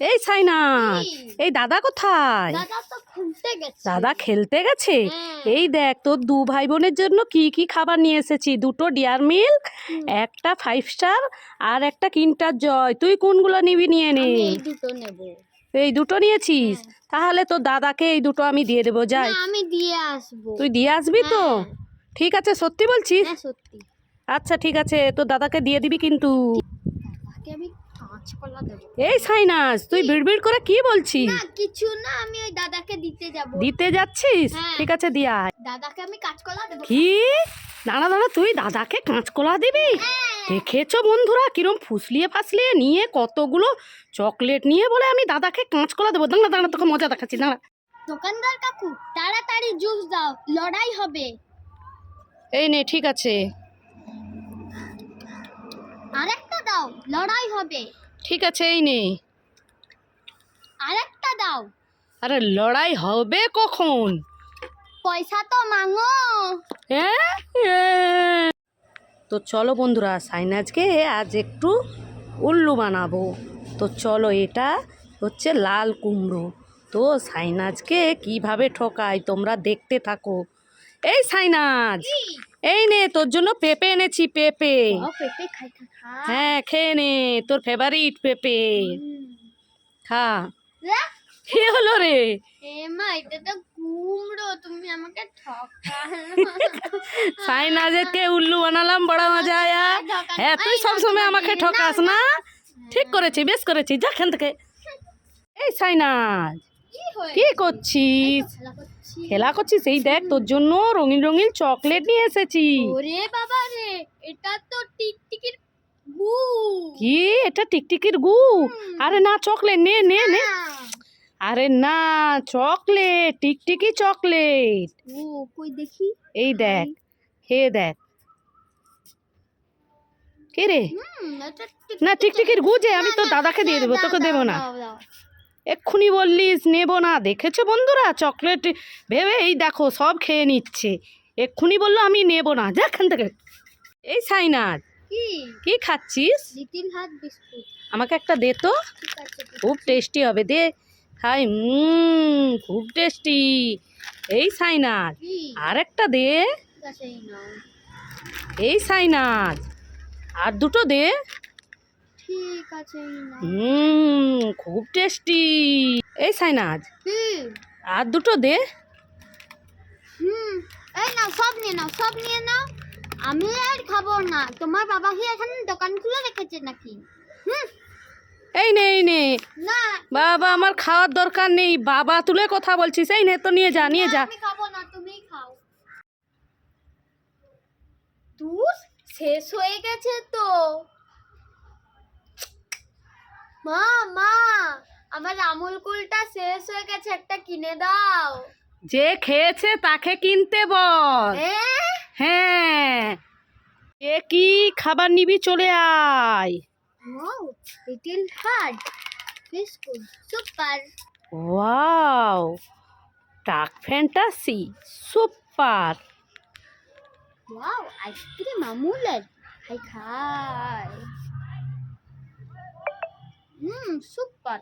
এই সাইনা কি? এই দাদা কোথায়? দাদা খুলতে গেছে। হ্যাঁ। এই দেখ তোর দু ভাই বোনের জন্য কি কি খাবার নিয়ে এসেছি? দুটো ডিয়ার মিল্ক একটা ফাইভ স্টার আর একটা কিন্টার জয়। তুই কোনগুলো নিবি নিয়ে নে এই দুটো নেব। এই দুটো নিয়েছিস? তাহলে তোর দাদাকে এই দুটো আমি দিয়ে দেবো যাই। আমি দিয়ে আসব। তুই দিয়ে আসবি তো? হ্যাঁ। ঠিক আছে সত্যি বলছিস? হ্যাঁ আচ্ছা ঠিক আছে তোর দাদাকে দিয়ে দিবি কিন্তু তাকে আমি কাঁচকলা দেবো এই সাইনাস তুই বিড়বিড় করে কি বলছিস? না কিছু না আমি ওই দাদাকে দিতে যাব। দিতে যাচ্ছিস? হ্যাঁ। ঠিক আছে দিয়া দাদাকে আমি কাঁচকলা দেবো। কি? দাঁড়া দাঁড়া তুই দাদাকে কাঁচকলা দিবি? হ্যাঁ। দেখেছ বন্ধুরা কিরম ফুসলিয়ে ফাসলিয়ে নিয়ে কতগুলো চকলেট নিয়ে বলে আমি দাদাকে কাঁচকলা দেবো। দাঁড়া দাঁড়া তোকে মজা দেখাচ্ছি দাঁড়া। দোকানদার কাকু তাড়াতাড়ি জুস দাও লড়াই হবে। এই নে ঠিক আছে। দাও লড়াই হবে। ঠিক আছে এই নে। আরেকটা দাও। আরে লড়াই হবে কখন? পয়সা তো মাঙো। তো চলো বন্ধুরা সাইনাজকে আজ একটু উল্লু বানাবো। তো চলো এটা হচ্ছে লাল কুমড়ো। তো সাইনাজকে কীভাবে ঠকাই তোমরা দেখতে থাকো। এই সাইনাজ! এই নে তোর জন্য পেঁপে এনেছি পেঁপে। হ্যাঁ খেয়ে নে তোর ফেভারিট পেঁপে। খা। কি হলো রে? উল্লু বানালাম বড় মজা আয়া। হ্যাঁ তুই সবসময় আমাকে ঠকাস না। ঠিক করেছি বেশ করেছি যা থেকে। এই সাইনাজ কি করছিস? খেলা করছিস? এই দেখ তোর জন্য রঙিন রঙিন চকলেট নিয়ে এসেছি। ওরে বাবা রে এটা তো টিকটিকির গু। কি? এটা টিকটিকির গু? আরে না চকলেট নে নে নে। আরে না চকলেট টিকটিকি চকলেট। ও কই দেখি? এই দেখ খেয়ে দেখ। কে রে? না টিকটিকির গু যে আমি তো দাদাকে দিয়ে দেবো তোকে দেবো না। এক্ষুনি বললিস নেব না। দেখেছ বন্ধুরা? চকলেট ভেবে এই দেখো সব খেয়ে নিচ্ছে। এক্ষুনি বলল আমি নেব না। যা এখান থেকে। এই সাইনাথ কি? খাচ্ছিস? আমাকে একটা দে তো। খুব টেস্টি হবে দে। খাই খুব টেস্টি। এই সাইনাথ আর একটা দে। এই সাইনাথ আর দুটো দে। হুম খুব টেস্টি। এই সাইনাজ আর দুটো দে। হুম এই নাও সব নিয়ে নাও সব নিয়ে নাও। আমি আর খাব না। তোমার বাবা কি এখানে দোকান খুলে রেখেছে নাকি? হুম। এই নে এই নে। না। বাবা আমার খাওয়ার দরকার নেই। বাবা তুলে কথা বলছিস। এই নে তো নিয়ে যা নিয়ে যা। আমি খাব না তুমি খাও। দুধ শেষ হয়ে গেছে তো। মা মা আমার আমুল কুলটা শেষ হয়ে গেছে একটা কিনে দাও। যে খেয়েছে তাকে কিনতে বল। হ্যাঁ। এ কি খাবার নিবি চলে আয়। Little heart biscuit super wow টাক fantasy super wow ice cream আমুলের। খাই খাই হুম সুপার